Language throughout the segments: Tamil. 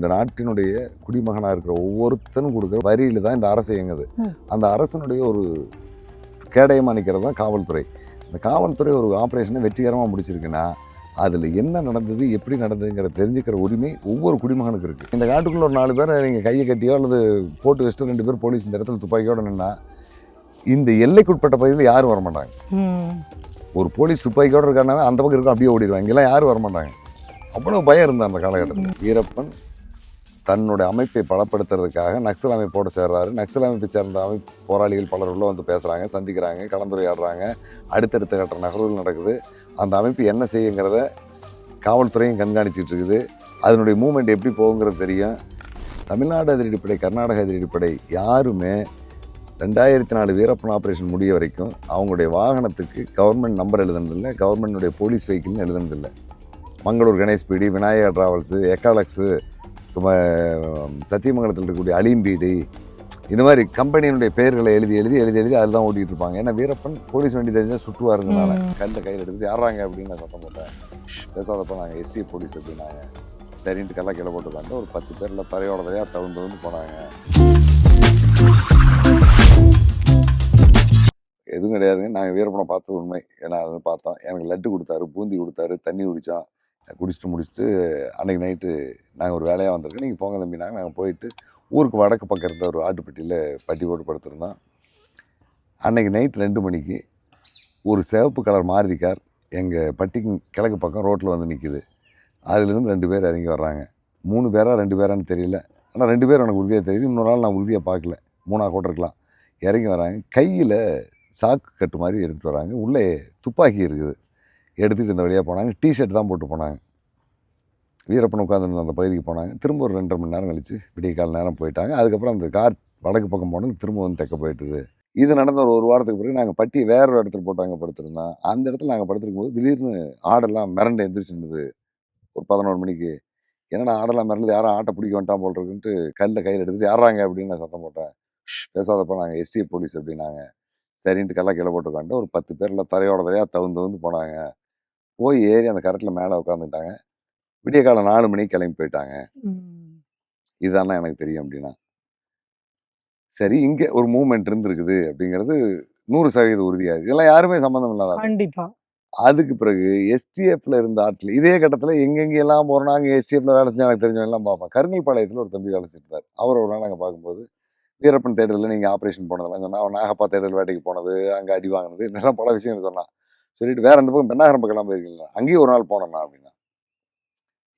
இந்த நாட்டினுடைய குடிமகனாக இருக்கிற ஒவ்வொருத்தனும் கொடுக்குற வரியில தான் இந்த அரசு இயங்குது. அந்த அரசனுடைய ஒரு கேடயமாக நிற்கிறது தான் காவல்துறை. இந்த காவல்துறை ஒரு ஆப்ரேஷனை வெற்றிகரமாக முடிச்சிருக்குன்னா அதில் என்ன நடந்தது எப்படி நடந்ததுங்கிற தெரிஞ்சுக்கிற உரிமை ஒவ்வொரு குடிமகனுக்கு இருக்குது இந்த காட்டுக்குள்ள ஒரு நாலு பேரை நீங்கள் கையை கட்டியோ அல்லது போட்டு வச்சுட்டு ரெண்டு பேர் போலீஸ் இந்த இடத்துல துப்பாக்கியோட நின்னா இந்த எல்லைக்குட்பட்ட பகுதியில் யாரும் வரமாட்டாங்க ம். ஒரு போலீஸ் துப்பாக்கியோட இருக்கானவே அந்த பக்கம் இருக்க அப்படியே ஓடிடுவாங்க. இங்கெல்லாம் யாரும் வரமாட்டாங்க அவ்வளோ பயம் இருந்தா அந்த காலகட்டத்தில். வீரப்பன் தன்னுடைய அமைப்பை பலப்படுத்துறதுக்காக நக்சல் அமைப்போடு சேர்றாரு. நக்சல் அமைப்பை சேர்ந்த அமைப்பு போராளிகள் பலர் உள்ள வந்து பேசுகிறாங்க சந்திக்கிறாங்க கலந்துரையாடுறாங்க. அடுத்தடுத்த கட்ட நகர்வுகள் நடக்குது. அந்த அமைப்பு என்ன செய்யுங்கிறத காவல்துறையும் கண்காணிச்சிட்டு இருக்குது. அதனுடைய மூமெண்ட் எப்படி போகுங்கிறது தெரியும். தமிழ்நாடு அதிரடிப்படை கர்நாடக அதிரடிப்படை யாருமே ரெண்டாயிரத்தி நாலு வீரப்பன் ஆப்ரேஷன் முடிய வரைக்கும் அவங்களுடைய வாகனத்துக்கு கவர்மெண்ட் நம்பர் எழுதுனதில்லை கவர்மெண்ட்டுடைய போலீஸ் வெஹிக்கிள்னு எழுதுனதில்லை. மங்களூர் கணேஷ் பீடி விநாயகர் டிராவல்ஸு எக்காலக்ஸு சத்தியமங்கலத்தில் இருக்கக்கூடிய அலீம்பீடி இந்த மாதிரி கம்பெனியினுடைய பெயர்களை எழுதி எழுதி எழுதி எழுதி அதில் தான் ஓட்டிகிட்டு இருப்பாங்க. ஏன்னா வீரப்பன் போலீஸ் வண்டி தெரிஞ்சால் சுட்டுவாருங்கனால ம். கல்ல கையில் எடுத்துட்டு யாராங்க அப்படின்னு நான் சத்தம் போட்டேன். "ஷ், பேசாதப்ப நாங்கள் எஸ்டி போலீஸ் அப்படின்னாங்க சரின்ட்டு கல்ல கீழே போட்டுக்காண்டு ஒரு பத்து பேரில் தலையோட தலையாக தகுந்து வந்து போனாங்க. எதுவும் கிடையாதுங்க. நாங்கள் வீரப்பனை பார்த்தது உண்மை. ஏன்னா அதை பார்த்தோம். எனக்கு லட்டு கொடுத்தாரு பூந்தி கொடுத்தாரு தண்ணி குடித்தோம் குடிச்சிட்டு முடிச்சுட்டு அன்னைக்கு நைட்டு நாங்கள் ஒரு வேலையாக வந்திருக்கோம். நீங்கள் போங்க தம்பினாங்க நாங்கள் போயிட்டு ஊருக்கு வடக்கு பக்கம் இருந்த ஒரு ஆட்டுப்பட்டியில் பட்டி போட்டு படுத்திருந்தோம். அன்றைக்கி நைட் ரெண்டு மணிக்கு ஒரு சிவப்பு கலர் மாருதி கார் எங்கள் பட்டிக்கு கிழக்கு பக்கம் ரோட்டில் வந்து நிற்கிது அதுலேருந்து ரெண்டு பேர் இறங்கி வர்றாங்க. மூணு பேராக ரெண்டு பேரான்னு தெரியல. ஆனால் ரெண்டு பேர் எனக்கு உறுதியாக தெரியுது. இன்னொரு நாள் நான் உறுதியாக பார்க்கல. மூணா கூட இருக்கலாம். இறங்கி வராங்க. கையில் சாக்கு கட்டு மாதிரி எடுத்துகிட்டு வராங்க. உள்ளே துப்பாக்கி இருக்குது. எடுத்துகிட்டு இந்த வழியாக போனாங்க. டிஷர்ட் தான் போட்டு போனாங்க. வீரப்பன் உட்காந்துருந்த அந்த பகுதிக்கு போனாங்க. திரும்ப ஒரு ரெண்டரை மணி நேரம் கழிச்சு விடிய கால நேரம் போயிட்டாங்க. அதுக்கப்புறம் அந்த கார் வடக்கு பக்கம் போனது திரும்ப வந்து தெக்க போயிட்டுது. இது நடந்த ஒரு ஒரு வாரத்துக்கு பிறகு நாங்கள் பட்டி வேற ஒரு இடத்துல போட்டாங்க படுத்திருந்தோம். அந்த இடத்துல நாங்கள் படுத்திருக்கும் போது திடீர்னு ஆடெல்லாம் மிரண்டு எந்திரிச்சு ஒரு பதினோரு மணிக்கு. என்னடா ஆடெல்லாம் மிரண்டு யாரும் ஆட்டை பிடிக்க வேண்டாம் போல் இருக்குன்ட்டு கல்லில் கையில் எடுத்துகிட்டு யாராங்க அப்படின்னு நான் சத்தம் போட்டேன். "ஷ், நாங்கள் எஸ்டிஎஃப் போலீஸ் அப்படின்னாங்க. சரின்ட்டு கல்ல கீழே போட்டுக்காண்டு ஒரு பத்து பேரில் தரையோட தரையாக தகுந்து வந்து போனாங்க. போய் ஏறி அந்த கரெக்டில் மேலே உட்காந்துட்டாங்க விடிய காலம் நாலு மணிக்கு கிளம்பி போயிட்டாங்க. இதுதானே எனக்கு தெரியும் அப்படின்னா. சரி இங்கே ஒரு மூமெண்ட் இருந்திருக்குது அப்படிங்கிறது நூறு சதவீத உறுதியாது இதெல்லாம் யாருமே சம்மந்தம் இல்லாத. கண்டிப்பா. அதுக்கு பிறகு எஸ்டிஎஃப்ல இருந்த ஆட்கள் இதே கட்டத்தில் எங்கெங்கெல்லாம் போகிறோம் நாங்கள் எஸ்டிஎஃப்ல வேலை செஞ்சு எனக்கு தெரிஞ்சவங்க எல்லாம் பார்ப்பேன் கருங்கல்பாளையத்தில் ஒரு தம்பி வேலை செஞ்சுட்டார் அவர் ஒரு நாள் நாங்கள் பார்க்கும்போது வீரப்பன் தேட்டரில் நீங்கள் ஆப்ரேஷன் போனதெல்லாம் சொன்னா அவன் நாகப்பா தேட்டர் வேட்டைக்கு போனது அங்கே அடி வாங்கினது இதெல்லாம் பல விஷயங்கள் சொன்னான். சொல்லிட்டு வேற அந்த பக்கம் பெண்ணாகரம் பக்கம் போயிருக்கீங்களா? அங்கேயும் ஒரு நாள் போனேண்ணா அப்படின்னா.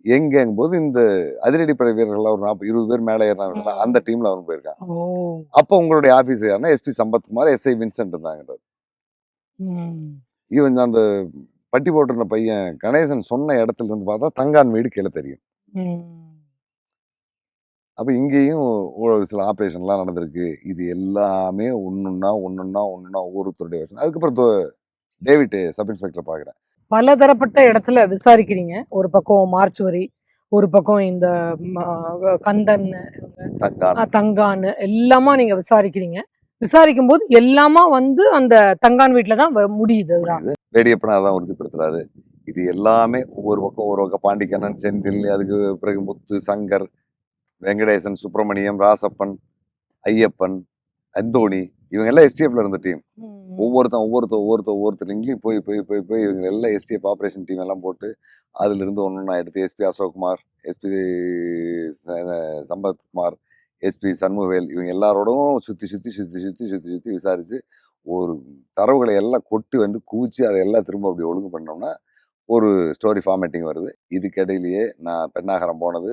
எங்கங்கும் போது இந்த அதிரடிப்படை வீரர்கள் ஒரு நாற்பது இருபது பேர் மேலே ஏறினாங்க அந்த டீம்ல அவன் போயிருக்கான். அப்போ உங்களுடைய ஆபீஸ் யாருன்னா எஸ்பி சம்பத்குமார் எஸ்ஐ வின்சென்ட் இருந்தாங்க ம். இவன் அந்த பட்டி போட்டிருந்த பையன் கணேசன் சொன்ன இடத்துல இருந்து பார்த்தா தங்கான் வீடு கீழே தெரியும். அப்போ இங்கேயும் சில ஆப்ரேஷன்லாம் நடந்திருக்கு. இது எல்லாமே ஒன்றுன்னா ஒன்றுன்னா ஒன்றுன்னா ஒவ்வொருத்தருடைய. அதுக்கப்புறம் டேவிட் சப் இன்ஸ்பெக்டர் பார்க்குறேன் பலதரப்பட்ட இடத்துல விசாரிக்கிறீங்க. ஒரு பக்கம் மார்ச்சுவரி ஒரு பக்கம் இந்த கந்தன் இவங்க, தங்கான். அஹ், தங்கான் எல்லாமா நீங்க விசாரிக்கிறீங்க. விசாரிக்கும் போது எல்லாமா வந்து அந்த தங்கான் வீட்டுல தான் முடியுது. வேடியப்பனா தான் உறுதிப்படுத்துறாரு. இது எல்லாமே ஒவ்வொரு பக்கம் ஒரு பக்கம் பாண்டிக்கண்ணன் செந்தில் அதுக்கு பிறகு முத்து சங்கர் வெங்கடேசன் சுப்பிரமணியம் ராசப்பன் ஐயப்பன் அந்தோணி இவங்க எல்லாம் எஸ்டிஎஃப்ல இருந்த டீம். ஒவ்வொருத்தன் ஒவ்வொருத்தர் ஒவ்வொருத்தர் ஒவ்வொருத்தருங்களையும் போய் போய் போய் போய் இவங்க எல்லாம் எஸ்டிஎஃப் ஆப்ரேஷன் டீம் எல்லாம் போட்டு அதுலேருந்து ஒன்று நான் எடுத்து SP Ashokkumar SP Sampathkumar SP Shanmugavel இவங்க எல்லாரோடும் சுற்றி சுற்றி சுற்றி சுற்றி சுற்றி சுற்றி விசாரித்து ஒரு தரவுகளை எல்லாம் கொட்டி வந்து குவிச்சு அதை எல்லாம் திரும்ப அப்படி ஒழுங்கு பண்ணோம்னா ஒரு ஸ்டோரி ஃபார்மேட்டிங் வருது. இதுக்கிடையிலேயே நான் பெண்ணாகரம் போனது.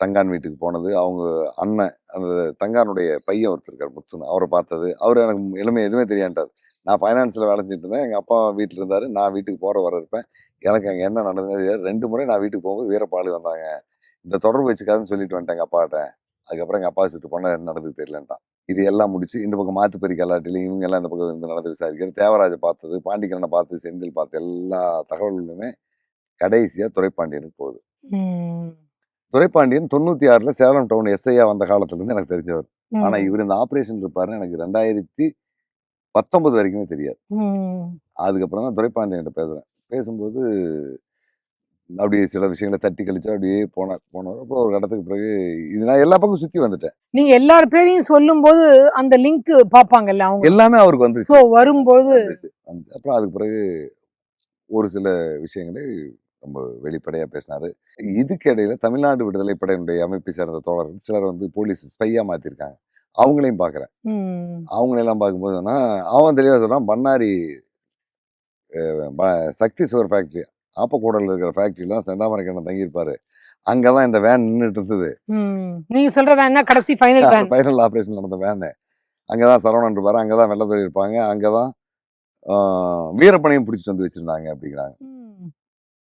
தங்கான் வீட்டுக்கு போனது. அவங்க அண்ணன் அந்த தங்கானுடைய பையன் ஒருத்தர் இருக்கார் முத்துன்னு. அவரை பார்த்தது. அவர் எனக்கு இளமை எதுவுமே தெரியாண்டார் நான் ஃபைனான்ஸில் வேலை செஞ்சுட்டு இருந்தேன். எங்கள் அப்பா வீட்டில் இருந்தார். நான் வீட்டுக்கு போகிற வர இருப்பேன். எனக்கு அங்கே என்ன நடந்தது ரெண்டு முறை நான் வீட்டுக்கு போகும்போது வீரப்பாடு வந்தாங்க. இந்த தொடர்பு வச்சுக்காதுன்னு சொல்லிட்டு வந்துட்டேன் எங்கள் அப்பாட்ட. அதுக்கப்புறம் எங்கள் அப்பா செத்து போனால் என்ன நடந்தது தெரியலன்ட்டான். இது எல்லாம் முடிச்சு இந்த பக்கம் மாத்துப்பறி கல்லாட்டிலையும் இவங்க எல்லாம் இந்த பக்கம் இருந்து நடந்து விசாரிக்கிறது தேவராஜை பார்த்தது பாண்டிக்கரனை பார்த்து செந்தில் பார்த்து எல்லா தகவல்களுமே கடைசியாக துறைப்பாண்டியனுக்கு போகுது. துரைப்பாண்டியன் தொண்ணூற்றி ஆறில் சேலம் டவுன் எஸ்ஐயா வந்த காலத்துலேருந்து எனக்கு தெரிஞ்சவர். ம். ஆனால் இவர் இந்த ஆப்ரேஷன் இருப்பாருன்னு எனக்கு ரெண்டாயிரத்தி பத்தொன்பது வரைக்குமே தெரியாது. அதுக்கப்புறம் தான் துரைப்பாண்டியன்கிட்ட பேசுகிறேன் பேசும்போது அப்படியே சில விஷயங்களை தட்டி கழிச்சு அப்படியே போனார் போனவர். அப்புறம் ஒரு இடத்துக்கு பிறகு இது நான் எல்லா பக்கம் சுற்றி வந்துட்டேன். நீங்க எல்லார் பேரையும் சொல்லும்போது அந்த லிங்க் பாப்பாங்கல்ல அவங்க? எல்லாமே அவருக்கு சோ வரும்போது. அப்புறம் அதுக்கு பிறகு ஒரு சில விஷயங்களை ரொம்ப வெளிப்படையா பேசினாரு. இதுக்கு இடையில தமிழ்நாடு விடுதலை படையினுடைய அமைப்பை சேர்ந்த தோழர்கள் சிலர் வந்து போலீஸ் ஸ்பையா மாத்திருக்காங்க. அவங்களையும் பார்க்குறேன் அவங்களெல்லாம் பார்க்கும்போது சொன்னா அவன் தெளிவாக சொல்றான் பண்ணாரி சக்தி சுவர் ஃபேக்ட்ரி ஆப்பக்கூடல இருக்கிற ஃபேக்ட்ரியில் தான் செந்தாமரைக்கண்ணன் தங்கியிருப்பாரு. அங்கே தான் இந்த வேன் நின்றுட்டு இருந்தது. ம். நீங்க சொல்ற வேணா கடைசி ஃபைனல் வேன். ஃபைனல் ஆப்ரேஷன் நடந்த வேனு. அங்கே தான் சரவணன் இருப்பாரு அங்கே தான் வெள்ளத்தொழி இருப்பாங்க அங்கே தான் வீரப்பனையும் பிடிச்சிட்டு வந்து வச்சுருந்தாங்க அப்படிங்கிறாங்க.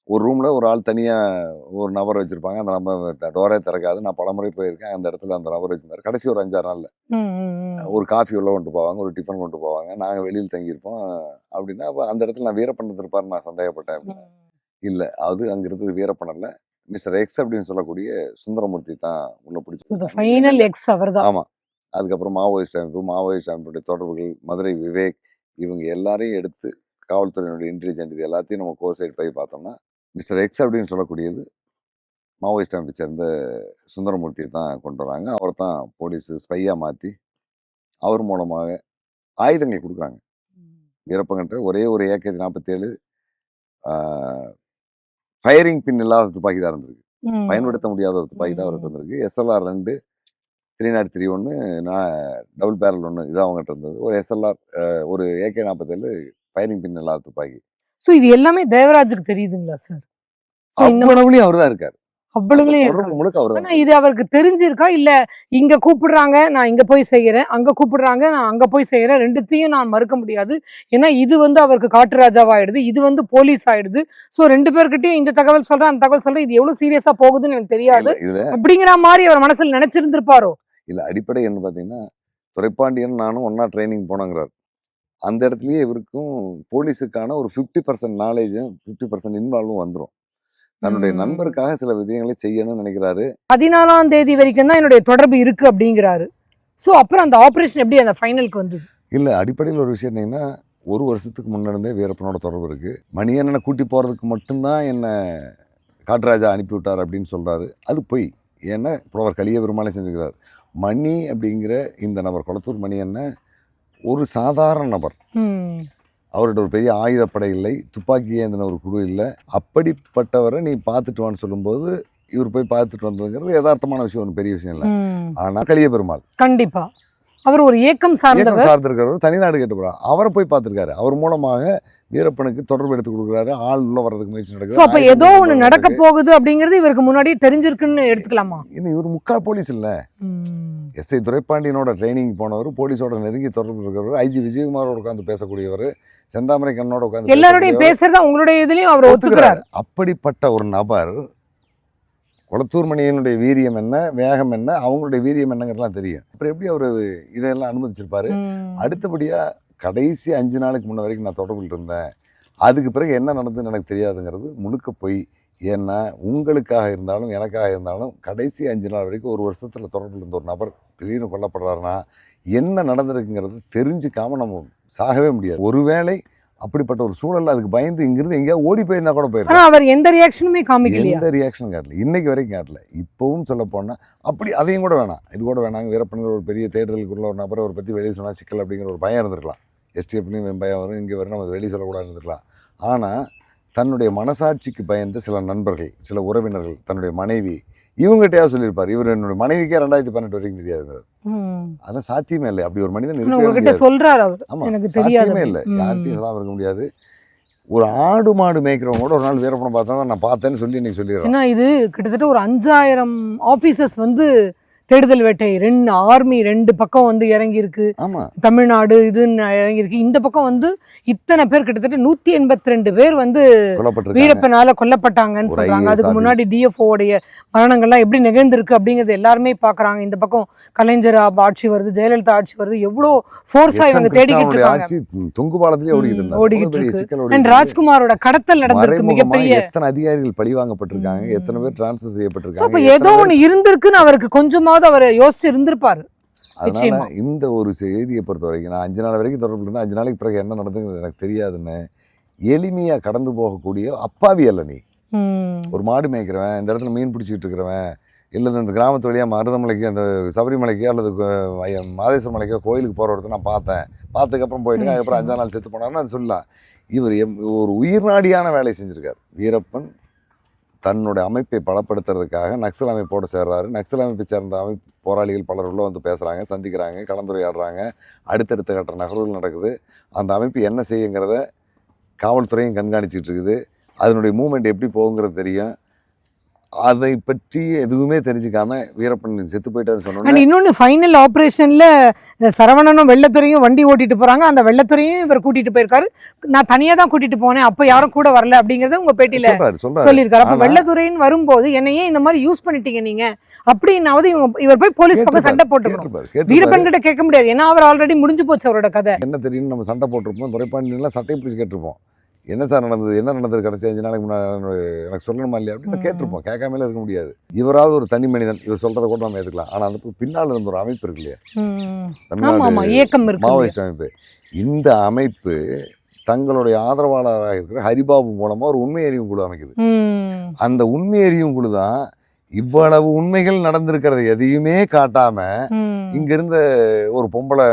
ஒரு ரூமில் ஒரு ஆள் தனியாக ஒரு நபர் வச்சுருப்பாங்க. அந்த நபர் டோரே திறக்காது. நான் பலமுறை போயிருக்கேன். அந்த இடத்துல அந்த நபர் வச்சிருந்தாரு. கடைசி ஒரு அஞ்சாறு நாளில். ஒரு காஃபி உள்ள கொண்டு போவாங்க. ஒரு டிஃபன் கொண்டு போவாங்க. நாங்கள் வெளியில் தங்கியிருப்போம். அப்படின்னா அப்போ அந்த இடத்துல நான் வீரப்பன் இருப்பாருன்னு நான் சந்தேகப்பட்டேன் அப்படின்னா. இல்லை. அது அங்கே இருந்தது வீரப்பன் இல்ல மிஸ்டர் எக்ஸ் அப்படின்னு சொல்லக்கூடிய சுந்தரமூர்த்தி தான் உள்ள பிடிச்சி ஃபைனல் எக்ஸ் அவர்தான். ஆமாம் அதுக்கப்புறம் மாவோயிஸ்ட் அமைப்பு மாவோயிஸ்ட் அமைப்புடைய தொடர்புகள் மதுரை விவேக் இவங்க எல்லாரையும் எடுத்து காவல்துறையினுடைய இன்டெலிஜென்ட் இது எல்லாத்தையும் நம்ம கோர் சைடு போய் பார்த்தோம்னா மிஸ்டர் எக்ஸ் அப்படின்னு சொல்லக்கூடியது மாவோயிஸ்ட் அமைப்பை சேர்ந்த சுந்தரமூர்த்தியை தான் கொண்டு வராங்க. அவரை தான் போலீஸ் ஸ்பையாக மாற்றி அவர் மூலமாக ஆயுதங்கள் கொடுக்குறாங்க. வீரப்பங்கிட்ட ஒரே ஒரு ஏகே நாற்பத்தேழு ஃபயரிங் பின் இல்லாத துப்பாக்கி தான் இருந்திருக்கு. பயன்படுத்த முடியாத ஒரு துப்பாக்கி தான் அவர்கிட்ட இருந்திருக்கு. எஸ்எல்ஆர் ரெண்டு த்ரீ நாட் த்ரீ ஒன்று நான் டபுள் பேரல் ஒன்று இதான் அவங்ககிட்ட இருந்தது. ஒரு எஸ்எல்ஆர் ஒரு ஏகே நாற்பத்தேழு ஃபயரிங் பின் இல்லாத துப்பாக்கி. சோ இது எல்லாமே தேவராஜுக்கு தெரியுதுங்களா சார் அவ்வளவுலயும் அவர் தான் இருக்காரு. அவ்வளவுலயும் இது அவருக்கு தெரிஞ்சிருக்கா? இல்ல இங்க கூப்பிடுறாங்க நான் இங்க போய் செய்யறேன் அங்க கூப்பிடுறாங்க நான் அங்க போய் செய்யறேன் ரெண்டுத்தையும் நான் மறுக்க முடியாது. ஏன்னா இது வந்து அவருக்கு காட்டு ராஜாவாயிடுது இது வந்து போலீஸ் ஆயிடுது. சோ ரெண்டு பேர்கிட்டயும் இந்த தகவல் சொல்றேன் அந்த தகவல் சொல்றேன் இது எவ்வளவு சீரியஸா போகுதுன்னு எனக்கு தெரியாது. அப்படிங்கிற மாதிரி அவர் மனசுல நினைச்சிருந்திருப்பாரோ? இல்ல அடிப்படை என்ன பாத்தீங்கன்னா துரைப்பாண்டியன் நானும் ஒன்னா ட்ரைனிங் போனோங்கிறார். அந்த இடத்துலயே இவருக்கும் போலீஸுக்கான ஒரு ஃபிஃப்டி பர்சன்ட் நாலேஜும் ஃபிஃப்டி பர்சன்ட் இன்வால்வும் வந்துடும் தன்னுடைய. நண்பருக்காக சில விஷயங்களை செய்யணும்னு நினைக்கிறாரு. பதினாலாம் தேதி வரைக்கும் தான் என்னுடைய தொடர்பு இருக்கு அப்படிங்கிறாரு. சோ அப்புறம் அந்த ஆபரேஷன் எப்படி அந்த ஃபைனலுக்கு வந்தது? இல்ல அடிப்படையில் ஒரு விஷயம் என்னன்னா ஒரு வருஷத்துக்கு முன்னிருந்தே வீரப்பனோட தொடர்பு இருக்கு. மணியண்ணனை கூட்டி போறதுக்கு மட்டும்தான் என்ன காட்ராஜா அனுப்பி விட்டார் அப்படின்னு சொல்றாரு. அது பொய். ஏன்னா புலவர் கலிய பெருமாளே செஞ்சுக்கிறார் மணி அப்படிங்கிற இந்த நபர் கொளத்தூர் மணி அண்ணன் ஒரு சாதாரண நபர். அவர்கிட்ட ஒரு பெரிய ஆயுதப்படை இல்லை துப்பாக்கி ஏந்தின ஒரு குழு இல்லை. அப்படிப்பட்டவரை நீ பார்த்துட்டு வான்னு சொல்லும்போது இவர் போய் பார்த்துட்டு வந்ததுங்கிறது யதார்த்தமான விஷயம் ஒன்றும் பெரிய விஷயம் இல்லை. ஆனால் கலிய பெருமாள் கண்டிப்பா. அவர் ஒரு ஏக்கம் சார்ந்தவர். இயக்கம் சார்ந்திருக்கிறவர் தனிநாடு கேட்டு போறார். அவரை போய் பார்த்திருக்காரு. அவர் மூலமாக வீரப்பனுக்கு தொடர்பு எடுத்து கொடுக்குறாரு. ஆள் உள்ள வர்றதுக்கு முயற்சி நடக்குது. அப்ப ஏதோ ஒண்ணு நடக்க போகுது அப்படிங்கிறது இவருக்கு முன்னாடியே தெரிஞ்சிருக்குன்னு எடுத்துக்கலாமா? இன்னும் இவர் முக்கால் போலீஸ் இல்ல. ம். எஸ்ஐ துரைப்பாண்டியனோட ட்ரைனிங் போனவர் போலீஸோட நெருங்கி தொடர்பு இருக்கிறவர் ஐஜி விஜயகுமாரோட உட்காந்து பேசக்கூடியவர் செந்தாமரை கண்ணோட உட்காந்து எல்லாரோடையும் பேசுறதா உங்களுடைய இதுலயும் அவர் ஒத்துக்கிறார். அப்படிப்பட்ட ஒரு நபர் குளத்தூர் மணியனுடைய வீரியம் என்ன வேகம் என்ன அவங்களுடைய வீரியம் என்னங்கிறதுலாம் தெரியும். அப்புறம் எப்படி அவர் இதெல்லாம் அனுமதிச்சிருப்பாரு? ம். அடுத்தபடியா கடைசி அஞ்சு நாளுக்கு முன்ன வரைக்கும் நான் தொடர்பில் இருந்தேன். அதுக்கு பிறகு என்ன நடந்ததுன்னு எனக்கு தெரியாதுங்கிறது முழுக்க போய் ஏன்னா உங்களுக்காக இருந்தாலும் எனக்காக இருந்தாலும் கடைசி அஞ்சு நாள் வரைக்கும் ஒரு வருஷத்தில் தொடர்பில் இருந்த ஒரு நபர் திடீர்னு கொல்லப்படுறாருன்னா என்ன நடந்திருக்குங்கிறது தெரிஞ்சுக்காம நம்ம சாகவே முடியாது. ஒருவேளை அப்படிப்பட்ட ஒரு சூழல்ல அதுக்கு பயந்து இங்கிருந்து எங்கேயா ஓடி போயிருந்தா கூட போயிருக்கலாம். ஆனா அவர் எந்த ரியாக்ஷனுமே காமிக்கலையா? எந்த ரியாக்ஷனும் காட்டல. இன்னைக்கு வரைக்கும் காட்டல. இப்பவும் சொல்ல போனா அப்படி அதையும் கூட வேணாம். இது கூட வேணாங்க வீரப்பன்கிற ஒரு பெரிய தேடுதலுக்குள்ள ஒரு நபரை ஒரு பற்றி வெளியே சொன்னால் சிக்கல் அப்படிங்கிற ஒரு பயம் இருந்திருக்கலாம். எஸ்டிஎஃப்லையும் பயம் வரும். இங்கே வரும். நம்ம வெளியே சொல்லக்கூடாது இருந்திருக்கலாம். ஆனால் தன்னுடைய மனசாட்சிக்கு பயந்த சில நண்பர்கள் சில உறவினர்கள் தன்னுடைய மனைவி இவங்ககிட்டயாவது சொல்லியிருப்பார். இவர் என்னுடைய மனைவிக்கே ரெண்டாயிரத்தி பன்னெண்டு வரைக்கும் தெரியாதுங்கிறது ம். அதான் சாத்தியமே இல்லை. அப்படி ஒரு மனிதன் உங்ககிட்ட சொல்றாரு ஆமா எனக்கு தெரியாது. சாத்தியமே இல்லை. யார்கிட்டையும் சொல்லாம இருக்க முடியாது. ஒரு ஆடு மாடு மேய்க்கிறவங்க கூட ஒரு நாள் வீரப்படம் பார்த்தா நான் பார்த்தேன்னு சொல்லி இன்னைக்கு சொல்லிடுறேன் ஏன்னா இது கிட்டத்தட்ட ஒரு அஞ்சாயிரம் ஆபீசர்ஸ் வந்து தேடுதல் வேட்டை ரெண்டு ஆர்மி ரெண்டு பக்கம் வந்து இறங்கி இருக்கு ஆமா தமிழ்நாடு இதுன்னு இறங்கி இருக்கு இந்த பக்கம் வந்து இத்தனை பேர் கிட்டத்தட்ட நூத்தி எண்பத்தி ரெண்டு பேர் வந்து வீரப்பனால கொல்லப்பட்டாங்கன்னு சொல்றாங்க அதுக்கு. முன்னாடி டிஎஃப்ஓ உடைய மரணங்கள்லாம் எப்படி நிகழ்ந்திருக்கு அப்படிங்கறது எல்லாருமே பாக்குறாங்க இந்த பக்கம் கலைஞர் ஆட்சி வருது ஜெயலலிதா ஆட்சி வருது எவ்வளோ ஃபோர்ஸா. இவங்க. தேடிக்கிட்டு இருக்காங்க ஓடிக்கிட்டு இருக்கு. ராஜ்குமாரோட கடத்தல் நடந்திருக்கு மிகப்பெரிய எத்தனை அதிகாரிகள் பழி வாங்கப்பட்டிருக்காங்க ம். எத்தனை பேர் டிரான்ஸ்ஃபர் செய்யப்பட்டிருக்காங்க ஏதோ ஒண்ணு இருந்திருக்குன்னு அவருக்கு கொஞ்சமாவது அவர் யோசிச்சு இருந்திருப்பாரு. அதனால. இந்த ஒரு செய்தியை பொறுத்த வரைக்கும் நான் அஞ்சு நாள் வரைக்கும் தொடர்பு இருந்தா அஞ்சு நாளைக்கு பிறகு என்ன நடந்துங்கிறது எனக்கு தெரியாதுன்னு எளிமையா கடந்து போகக்கூடிய அப்பாவி அல்ல நீ. ஒரு மாடு மேய்க்கிறவன் இந்த இடத்துல மீன் பிடிச்சிக்கிட்டு இருக்கிறவன் இல்லை இந்த கிராமத்து வழியாக மருதமலைக்கு அந்த சபரிமலைக்கோ அல்லது மாதேஸ்வர மலைக்கோ கோயிலுக்கு போகிற இடத்த நான் பார்த்தேன். பார்த்ததுக்கப்புறம் போயிட்டு அதுக்கப்புறம் அஞ்சாம் நாள் செத்து போனாருன்னு அது சொல்லலாம். இவர் எம் ஒரு உயிர்நாடியான வேலையை செஞ்சுருக்கார். வீரப்பன் தன்னுடைய அமைப்பை பலப்படுத்துறதுக்காக நக்சல் அமைப்போடு சேர்றாரு. நக்சல் அமைப்பை சேர்ந்த அமைப்பு போராளிகள் பலர் உள்ளே வந்து பேசுகிறாங்க சந்திக்கிறாங்க கலந்துரையாடுறாங்க. அடுத்தடுத்த கட்ட நகர்வுகள் நடக்குது. அந்த அமைப்பு என்ன செய்யுங்கிறத காவல்துறையும் கண்காணிச்சிட்டு இருக்குது. அதனுடைய மூமெண்ட் எப்படி போகுங்கிறது தெரியும். அதை பற்றி எதுவுமே தெரிஞ்சுக்காம வீரப்பன் செத்து போயிட்டாருன்னு அண்ட் சொன்னோன்னே இன்னொன்னு ஃபைனல் ஆபரேஷன்ல சரவணனும் வெள்ளத்துறையும் வண்டி ஓட்டிட்டு போறாங்க. அந்த வெள்ளத்துறையும் இவர் கூட்டிட்டு போயிருக்காரு. நான் தனியா தான் கூட்டிட்டு போனேன். அப்ப யாரும் கூட வரல அப்படிங்கறத உங்க பேட்டியில சொல்லியிருக்காரு. அப்ப வெள்ளத்துறைன்னு வரும்போது என்னையே இந்த மாதிரி யூஸ் பண்ணிட்டீங்க நீங்க. அப்படின்னாவது இவங்க இவர் போய் போலீஸ் பக்கம் சண்டை கேட்டிருப்பாரு. வீரப்பன் கிட்ட கேட்க முடியாது. ஏன்னா அவர் ஆல்ரெடி முடிஞ்சு போச்சு அவரோட கதை. என்ன தெரியும் நம்ம சண்டை போட்டிருப்போம். துறைப்பாண்டியெல்லாம் சட்டை பிடிச்சி கேட்டிருப்போம். என்ன சார் நடந்தது? என்ன நடந்தது கடைசி அஞ்சு நாளைக்கு முன்னாடி எனக்கு சொல்லணுமா இல்லையா அப்படின்னு. கேட்டிருப்போம். கேட்காமல இருக்க முடியாது. இவராவது ஒரு தனி மனிதன். இவர் சொல்றதை கூட நம்ம ஏற்றுக்கலாம் ஆனால் அந்த பின்னால் இருந்த ஒரு அமைப்பு இருக்கு இல்லையா? தமிழ்நாடு? மாவோயிஸ்ட் அமைப்பு. இந்த அமைப்பு தங்களுடைய ஆதரவாளராக இருக்கிற ஹரிபாபு மூலமா ஒரு உண்மை அறியும் குழு அமைக்குது. அந்த உண்மை அறியும் குழு தான் இவ்வளவு உண்மைகள் நடந்திருக்கிறது எதையுமே காட்டாம. இங்க இருந்த ஒரு பொம்பளை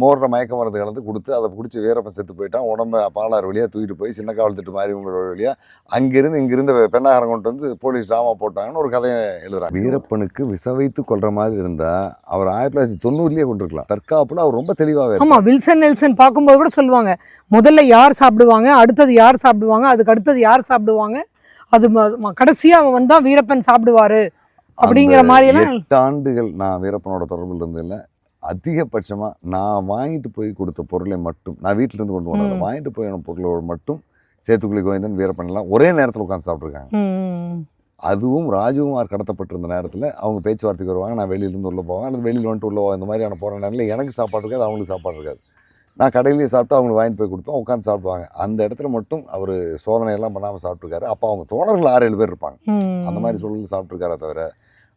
மோர்ற மயக்க மருந்து கலந்து கொடுத்து அதை குடிச்சு வீரப்பன் செத்து போயிட்டான். உடம்ப பாலாறு வழியா தூக்கிட்டு போய் சின்ன காவல் திட்டு மாதிரி உங்களோட வழியா அங்கிருந்து இங்கிருந்து பெண்ணாகரம் கொண்டு வந்து போலீஸ் டிராமா போட்டாங்கன்னு ஒரு கதையை எழுதுறாங்க. வீரப்பனுக்கு விச வைத்து கொள்ற மாதிரி இருந்தா அவர் ஆயிரத்தி தொள்ளாயிரத்தி தொண்ணூறுலயே கொண்டிருக்கலாம். தற்காப்புல அவர் ரொம்ப தெளிவாகவே ஆமா வில்சன் நெல்சன் பார்க்கும்போது கூட சொல்லுவாங்க முதல்ல யார் சாப்பிடுவாங்க அடுத்தது யார் சாப்பிடுவாங்க அதுக்கு அடுத்தது யார் சாப்பிடுவாங்க? அது ம- ம- கடைசியா அவன் வந்தா வீரப்பன் சாப்பிடுவாரு அப்படிங்கிற அந்த மாதிரி எல்லாம் எட்டு ஆண்டுகள் நான் வீரப்பனோட தொடர்பில் இருந்ததில்ல அதிகபட்சமா நான் வாங்கிட்டு போய் கொடுத்த பொருளை மட்டும் நான் வீட்டுல இருந்து கொண்டு வந்தேன். வாங்கிட்டு போய் பொருளோட மட்டும் சேத்துக்குழி கோவிந்தன் வீரப்பன் எல்லாம் ஒரே நேரத்தில் உட்காந்து சாப்பிட்ருக்காங்க. அதுவும் ராஜகுமார் கடத்தப்பட்டிருந்த நேரத்தில் அவங்க பேச்சுவார்த்தைக்கு வருவாங்க நான் வெளியிலேருந்து உள்ளே போவேன் அல்லது வெளியில் வந்துட்டு உள்ளே இந்த மாதிரியான போகிற நேரத்தில் எனக்கு சாப்பாடு இருக்காது அவங்களுக்கு சாப்பாடு இருக்காது நான் கடையிலேயே சாப்பிட்டு அவங்களுக்கு வாங்கிட்டு போய் கொடுப்பேன் உட்காந்து சாப்பிடுவாங்க. அந்த இடத்துல மட்டும் அவர் சோதனையெல்லாம் பண்ணாமல் சாப்பிட்ருக்காரு அப்போ அவங்க தோழர்கள் ஆறு ஏழு பேர் இருப்பாங்க. அந்த மாதிரி சூழலில் சாப்பிட்ருக்காரே தவிர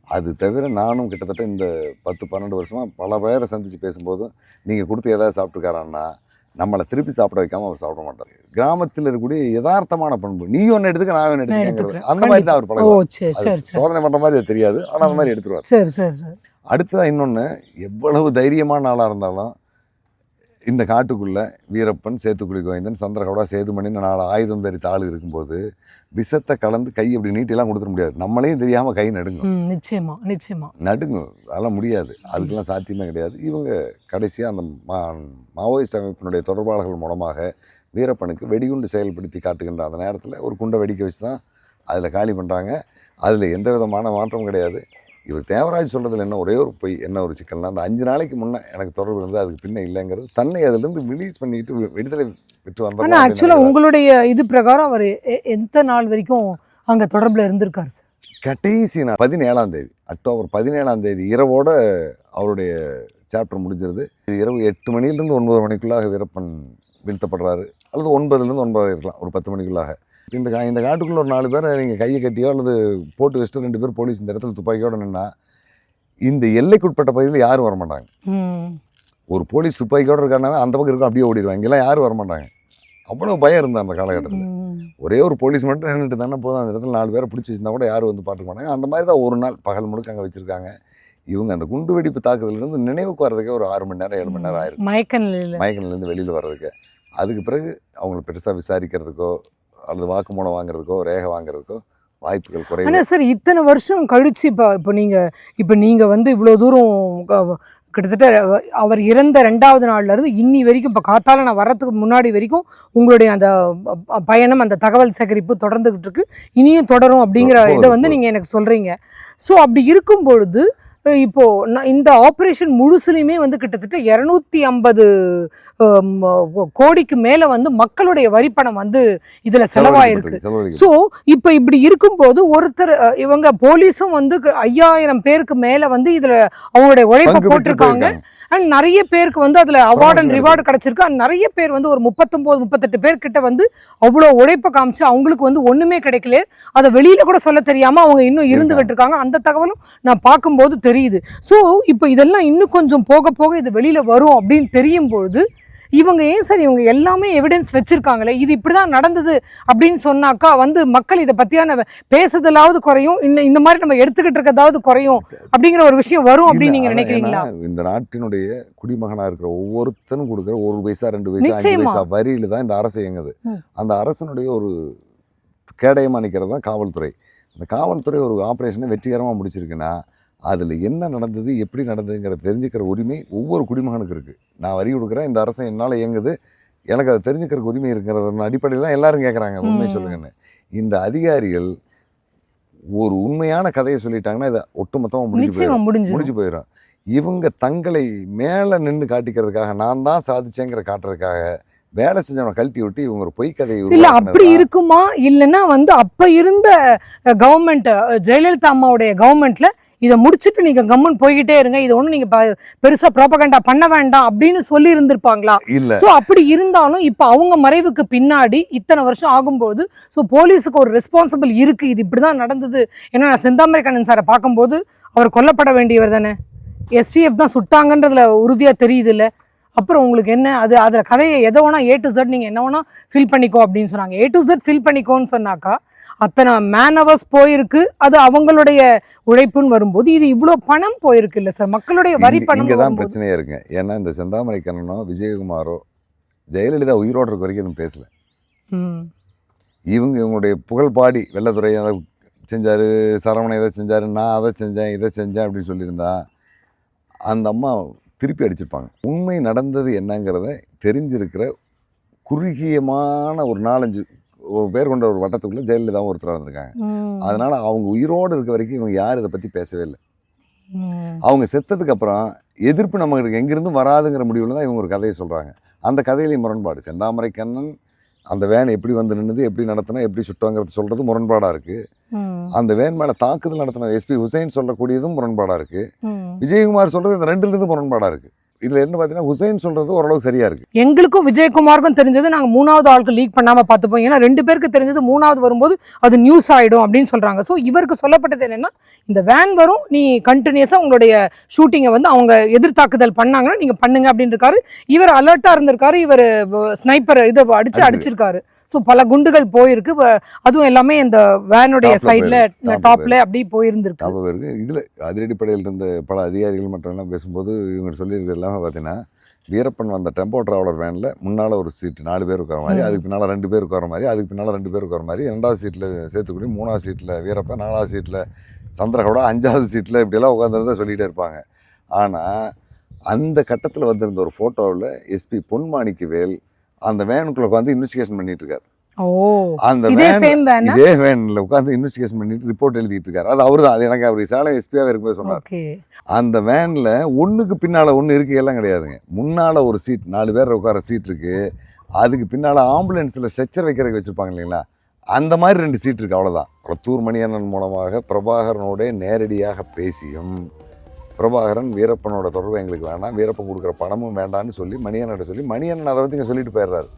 அது தவிர நானும் கிட்டத்தட்ட இந்த பத்து பன்னெண்டு வருஷமாக பல பேரை சந்தித்து பேசும்போதும் நீங்கள் கொடுத்து ஏதாவது சாப்பிட்ருக்காரான்னா நம்மளை திருப்பி சாப்பிட வைக்காம அவர் சாப்பிட மாட்டார். கிராமத்தில் இருக்கக்கூடிய யதார்த்தமான பண்பு நீ ஒன்று எடுத்துக்க நான் ஒன்று எடுத்துக்கங்கிறது. அந்த மாதிரி தான் அவர் பழகுவார். சோதனை பண்ணுற மாதிரி தெரியாது. ஆனால் அந்த மாதிரி எடுத்துருவார். சரி சரி சரி. அடுத்ததா இன்னொன்று எவ்வளவு தைரியமான ஆளாக இருந்தாலும் இந்த காட்டுக்குள்ள வீரப்பன் சேத்துக்குழி கோவிந்தன் சந்திரகவுடா சேதுமணின்னு நாலு ஆயுதம் தரித்த ஆள் இருக்கும்போது விஷத்தை கலந்து கை அப்படி நீட்டிலாம் கொடுத்துட முடியாது. நம்மளையும் தெரியாமல் கை நடுங்கும். நிச்சயமா நிச்சயமா. நடுங்கும். அதெல்லாம் முடியாது. அதுக்கெல்லாம் சாத்தியமே கிடையாது. இவங்க கடைசியாக அந்த மா மாவோயிஸ்ட் அமைப்பினுடைய தொடர்பாளர்கள் மூலமாக வீரப்பனுக்கு வெடிகுண்டு செயல்படுத்தி காட்டுகின்ற அந்த நேரத்தில் ஒரு குண்டை வெடிக்க வச்சு தான் அதில் காலி பண்ணுறாங்க அதில் எந்த விதமான மாற்றமும் கிடையாது. இவர் தேவராஜ் சொல்கிறதுல என்ன ஒரே ஒரு பொய் என்ன ஒரு சிக்கல்னா அந்த அஞ்சு நாளைக்கு முன்னே எனக்கு தொடர்பு இருந்து அதுக்கு பின்ன இல்லைங்கிறது தன்னை அதிலிருந்து ரிலீஸ் பண்ணிட்டு விடுதலை பெற்று ஆனா வந்த ஆக்சுவலா உங்களுடைய இது பிரகாரம் அவர் எந்த நாள் வரைக்கும் அங்க தொடர்புல இருந்திருக்காரு சார் கடைசி நாள் பதினேழாம் தேதி அக்டோபர் பதினேழாம் தேதி இரவோட அவருடைய சாப்டர் முடிஞ்சிருது. இது இரவு எட்டு மணிலேருந்து ஒன்பது மணிக்குள்ளாக வீரப்பன் வீழ்த்தப்படுறாரு. அல்லது ஒன்பதுலேருந்து ஒன்பது இருக்கலாம் ஒரு பத்து மணிக்குள்ளாக. இந்த கா இந்த காட்டுக்குள்ள ஒரு நாலு பேரை நீங்கள் கையை கட்டியோ அல்லது போட்டு வச்சுட்டு ரெண்டு பேர் போலீஸ் இந்த இடத்துல துப்பாக்கியோட நின்னா இந்த எல்லைக்குட்பட்ட பகுதியில் யாரும் வர மாட்டாங்க ம். ஒரு போலீஸ் துப்பாக்கியோட இருக்காருனாவே அந்த பக்கம் இருக்கும் அப்படியே ஓடிடுவாங்க. இங்கெல்லாம் யாரும் வர மாட்டாங்க அவ்வளோ பயம் இருந்தா அந்த காலகட்டத்தில். ஒரே ஒரு போலீஸ் மட்டும் நின்றுட்டு தானே போதும். அந்த இடத்துல நாலு பேரை பிடிச்சி வச்சிருந்தா கூட யாரும் வந்து பார்த்துக்க மாட்டாங்க. அந்த மாதிரி தான் ஒரு நாள் பகல் முழுக்க அங்கே வச்சிருக்காங்க. இவங்க அந்த குண்டு வெடிப்பு தாக்குதலிருந்து நினைவுக்கு வர்றதுக்கே ஒரு ஆறு மணி நேரம் ஏழு மணி நேரம் ஆயிருக்கு. மயக்க நிலையில மயக்கனிலேருந்து வெளியில் வர்றதுக்கு. அதுக்கு பிறகு அவங்கள பெருசாக விசாரிக்கிறதுக்கோ அல்லது வாக்குமூலம் வாங்குறதுக்கோ ரேகை வாங்குறதுக்கோ வாய்ப்புகள் குறைவு. சார் இத்தனை வருஷம் கழிச்சு இப்போ இப்போ நீங்க இப்போ நீங்க வந்து இவ்வளோ தூரம் கிட்டத்தட்ட அவர் இறந்த ரெண்டாவது நாள்ல இருந்து இன்னி வரைக்கும் இப்போ காத்தால நான் வர்றதுக்கு முன்னாடி வரைக்கும் உங்களுடைய அந்த பயணம் அந்த தகவல் சேகரிப்பு தொடர்ந்துகிட்டு இருக்கு. இனியும் தொடரும் அப்படிங்கிற இதை வந்து போகுது. நீங்க எனக்கு சொல்றீங்க. ஸோ அப்படி இருக்கும் பொழுது அஹ் இப்போ நான் இந்த ஆப்ரேஷன் முழுசுலையுமே வந்து கிட்டத்தட்ட இரநூத்தி ஐம்பது கோடிக்கு மேல வந்து மக்களுடைய வரிப்பணம் வந்து இதுல செலவாயிருக்கு. ஸோ இப்போ இப்படி இருக்கும்போது ஒருத்தர் இவங்க போலீஸும் வந்து ஐயாயிரம் பேருக்கு மேல வந்து இதுல அவங்களுடைய உழைப்பை போட்டிருக்காங்க. அண்ட் நிறைய பேருக்கு வந்து அதுல அவார்ட் அண்ட் ரிவார்டு கிடைச்சிருக்கு. And நிறைய பேர் வந்து ஒரு முப்பத்தொன்பது முப்பத்தெட்டு பேர் கிட்ட வந்து அவ்வளோ உழைப்பை காமிச்சு அவங்களுக்கு வந்து ஒண்ணுமே கிடைக்கல. அதை வெளியில கூட சொல்ல தெரியாம அவங்க இன்னும் இருந்துகிட்டு இருக்காங்க அந்த தகவலும் நான் பார்க்கும்போது தெரியுது. ஸோ இப்போ இதெல்லாம் இன்னும் கொஞ்சம் போக போக இது வெளியில வரும் அப்படின்னு தெரியும் பொழுது இவங்க ஏன் சார் இவங்க எல்லாமே எவிடன்ஸ் வச்சிருக்காங்களே? இது இப்படிதான் நடந்தது அப்படின்னு சொன்னாக்கா வந்து மக்கள் இதை பத்தியான பேசுதலாவது குறையும். இந்த இந்த மாதிரி நம்ம எடுத்துக்கிட்டு இருக்கதாவது குறையும் அப்படிங்கிற ஒரு விஷயம் வரும் அப்படின்னு நீங்க இல்ல, அதான் நினைக்கிறீங்களா இந்த நாட்டினுடைய குடிமகனா இருக்கிற ஒவ்வொருத்தனும் கொடுக்குற ஒரு பைசா ரெண்டு பைசா அஞ்சு. பைசா வரியில தான் இந்த அரசு இயங்குது. அந்த அரசனுடைய ஒரு கேடயமா நிற்கிறது தான் காவல்துறை. அந்த காவல்துறை ஒரு ஆப்ரேஷனை வெற்றிகரமாக முடிச்சிருக்குன்னா அதில் என்ன நடந்தது எப்படி நடந்ததுங்கிற தெரிஞ்சுக்கிற உரிமை ஒவ்வொரு குடிமகனுக்கு இருக்குது நான் வரி கொடுக்குறேன் இந்த அரசு என்னால் இயங்குது எனக்கு அதை தெரிஞ்சுக்கிறக்கு உரிமை இருக்கிறது அடிப்படையில் எல்லாரும் கேட்குறாங்க உண்மை. சொல்லுங்கன்னு. இந்த அதிகாரிகள் ஒரு உண்மையான கதையை சொல்லிட்டாங்கன்னா இதை ஒட்டுமொத்தமாக முடிஞ்சு போயிடும் நிச்சயமா முடிஞ்சு முடிஞ்சு போயிடும் இவங்க தங்களை மேலே நின்று காட்டிக்கிறதுக்காக நான் தான் சாதிச்சேங்கிற காட்டுறதுக்காக வேலை செஞ்சவனை கழட்டி விட்டு இவங்க ஒரு பொய் கதையை இல்ல அப்படி. இருக்குமா? இல்லைன்னா வந்து அப்ப இருந்த கவர்மெண்ட் ஜெயலலிதா அம்மாவுடைய கவர்மெண்ட்ல இதை முடிச்சிட்டு நீங்க கம்மன் போய்கிட்டே இருங்க. இதை ஒண்ணும் நீங்க பெருசா ப்ராபகண்டா பண்ண வேண்டாம் அப்படின்னு சொல்லி இருந்திருப்பாங்களா இல்ல. சோ அப்படி இருந்தாலும் இப்ப அவங்க மறைவுக்கு பின்னாடி இத்தனை வருஷம் ஆகும்போது சோ போலீஸுக்கு ஒரு ரெஸ்பான்சிபிள் இருக்கு. இது இப்படிதான் நடந்தது. ஏன்னா நான் செந்தாமரை கண்ணன் சாரை பார்க்கும்போது அவர் கொல்லப்பட வேண்டியவர் தானே? எஸ்டிஎஃப் தான் சுட்டாங்கன்றதுல உறுதியா தெரியுது இல்ல அப்புறம் உங்களுக்கு என்ன? அது அதில் கதையை எதை வேணா ஏ டு Z நீங்கள் என்ன வேணா ஃபில் பண்ணிக்கோ அப்படின்னு சொன்னாங்க. ஏ டு Z ஃபில் பண்ணிக்கோன்னு சொன்னாக்கா அத்தனை மேன் ஹவர்ஸ் போயிருக்கு. அது அவங்களுடைய உழைப்புன்னு வரும்போது இது இவ்வளோ பணம் போயிருக்கு இல்லை சார். மக்களுடைய வரி பணம் இங்கதான் வரும்போது பிரச்சனையா இருக்குங்க. ஏன்னா இந்த செந்தாமரை கண்ணனோ விஜயகுமாரோ ஜெயலலிதா உயிரோடு இருக்க வரைக்கும் எதுவும் பேசல. ம். இவங்க இவங்களுடைய புகழ் பாடி வெள்ளத்துறை அதை செஞ்சாரு சரவணன் இதை செஞ்சாரு நான் அதை செஞ்சேன் இதை செஞ்சேன் அப்படின்னு சொல்லியிருந்தா அந்த அம்மா திருப்பி அடிச்சிருப்பாங்க. உண்மை நடந்தது என்னங்கிறத தெரிஞ்சிருக்கிற குறுகியமான ஒரு நாலஞ்சு பேர் கொண்ட ஒரு வட்டத்துக்குள்ள ஜெயலலிதாவும் ஒருத்தர் இருந்திருக்காங்க. அதனால அவங்க உயிரோடு இருக்க வரைக்கும் இவங்க யாரும் இதை பத்தி பேசவே இல்லை. அவங்க செத்ததுக்கு அப்புறம் எதிர்ப்பு நமக்கு எங்கிருந்தும் வராதுங்கிற முடிவில் தான் இவங்க ஒரு கதையை சொல்கிறாங்க அந்த கதையிலையும் முரண்பாடு. செந்தாமரை கண்ணன் அந்த வேன் எப்படி வந்து நின்னுது எப்படி நடத்தினா எப்படி சுட்டோங்கிறது சொல்கிறது முரண்பாடாக இருக்குது. அந்த வேன் மேலே தாக்குதல் நடத்தின எஸ்பி ஹுசைன் சொல்லக்கூடியதும் முரண்பாடாக இருக்குது. விஜயகுமார் சொல்கிறது இந்த ரெண்டுலேருந்து முரண்பாடாக இருக்குது இதில் என்ன பார்த்தீங்கன்னா ஹுசைன் சொல்கிறது ஓரளவுக்கு சரியாக இருக்குது எங்களுக்கும் விஜயகுமாருக்கும் தெரிஞ்சது நாங்க மூணாவது ஆளுக்கு லீக் பண்ணாம பார்த்துப்போம். ஏன்னா ரெண்டு பேருக்கு தெரிஞ்சது மூணாவது வரும்போது அது நியூஸ் ஆயிடும் அப்படின்னு சொல்றாங்க. ஸோ இவருக்கு சொல்லப்பட்டது என்னன்னா இந்த வேன் வரும் நீ கண்டினியூஸா உங்களுடைய ஷூட்டிங்கை வந்து அவங்க எதிர்த்தாக்குதல் பண்ணாங்கன்னா நீங்க பண்ணுங்க அப்படின்னு இருக்காரு இவர் அலர்ட்டா இருந்திருக்காரு இவர் ஸ்னைப்பர் இதை அடிச்சு. அடிச்சிருக்காரு. ஸோ பல குண்டுகள் போயிருக்கு. அதுவும் எல்லாமே இந்த வேனுடைய சைட்ல போயிருக்கு. Topல டாப்ல அப்படி போயிருந்திருக்கு. அவ்வளோ இதில் அதிரடிப்படையில் இருந்த பல அதிகாரிகள் மற்றவங்களாம் பேசும்போது இவங்க சொல்லியிருக்கிறது எல்லாமே பார்த்தீங்கன்னா வீரப்பன் வந்த டெம்போ டிராவலர் வேனில் முன்னால் ஒரு சீட்டு நாலு பேர் உட்கார மாதிரி. அதுக்கு பின்னால் ரெண்டு பேர் உட்கார மாதிரி அதுக்கு பின்னால் ரெண்டு பேர் உட்கார மாதிரி ரெண்டாவது சீட்டில் சேர்த்துக்குடி மூணாவது சீட்டில் வீரப்பன் நாலாவது சீட்டில் சந்திரகவுடா அஞ்சாவது சீட்டில் இப்படியெல்லாம் உட்காந்துருந்தா சொல்லிகிட்டே இருப்பாங்க. ஆனால் அந்த கட்டத்தில் வந்திருந்த ஒரு ஃபோட்டோவில் எஸ்பி பொன்மாணிக்கவேல் அந்த வேனுக்குள்ளே உட்காந்து இன்வெஸ்டிகேஷன் பண்ணிட்டு இருக்காரு ஓ அந்த வேன் இதே வேனில் உட்காந்து இன்வெஸ்டிகேஷன் பண்ணிட்டு ரிப்போர்ட் எழுதிட்டு இருக்காரு அது அவர் தான். அது எனக்கு அவர் சேலம் எஸ்பியாக இருக்கும்போது சொன்னார். அந்த வேனில் ஒன்றுக்கு பின்னால் ஒன்று இருக்கையெல்லாம் கிடையாதுங்க. முன்னால் ஒரு சீட் நாலு பேர் உட்கார சீட் இருக்குது அதுக்கு பின்னால் ஆம்புலன்ஸில் ஸ்ட்ரெச்சர் வைக்கிறதுக்கு வச்சுருப்பாங்க இல்லைங்களா? அந்த மாதிரி ரெண்டு சீட் இருக்குது அவ்வளோதான் கொளத்தூர் மணியண்ணன் மூலமாக பிரபாகரனோட நேரடியாக பேசியும் பிரபாகரன் வீரப்பனோட தொடர்பு எங்களுக்கு வேணாம். வீரப்பன் கொடுக்குற பணமும் வேண்டாம்னு சொல்லி மணியண்ணனை சொல்லி மணியண்ணன் அதை வந்து இங்கே சொல்லிட்டு போயிடுறாரு.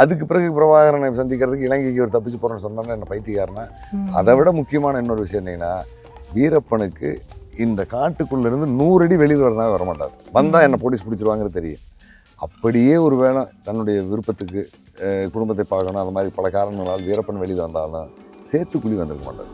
அதுக்கு பிறகு பிரபாகரனை சந்திக்கிறதுக்கு இலங்கைக்கு ஒரு தப்பிச்சு போகிறேன்னு சொன்னா என்ன பைத்தியக்காரனா? அதை விட முக்கியமான இன்னொரு விஷயம் என்னன்னா வீரப்பனுக்கு இந்த காட்டுக்குள்ள இருந்து நூறு அடி வெளியில் வரனா வரமாட்டார். வந்தா என்ன போலீஸ் பிடிச்சிருவாங்கிறது தெரியும். அப்படியே ஒரு வேளை தன்னுடைய விருப்பத்துக்கு குடும்பத்தை பார்க்கணும். அந்த மாதிரி பல காரணங்களால் வீரப்பன் வெளியில் வந்தாலும் சேத்துக்குழி வந்திருக்க மாட்டார்.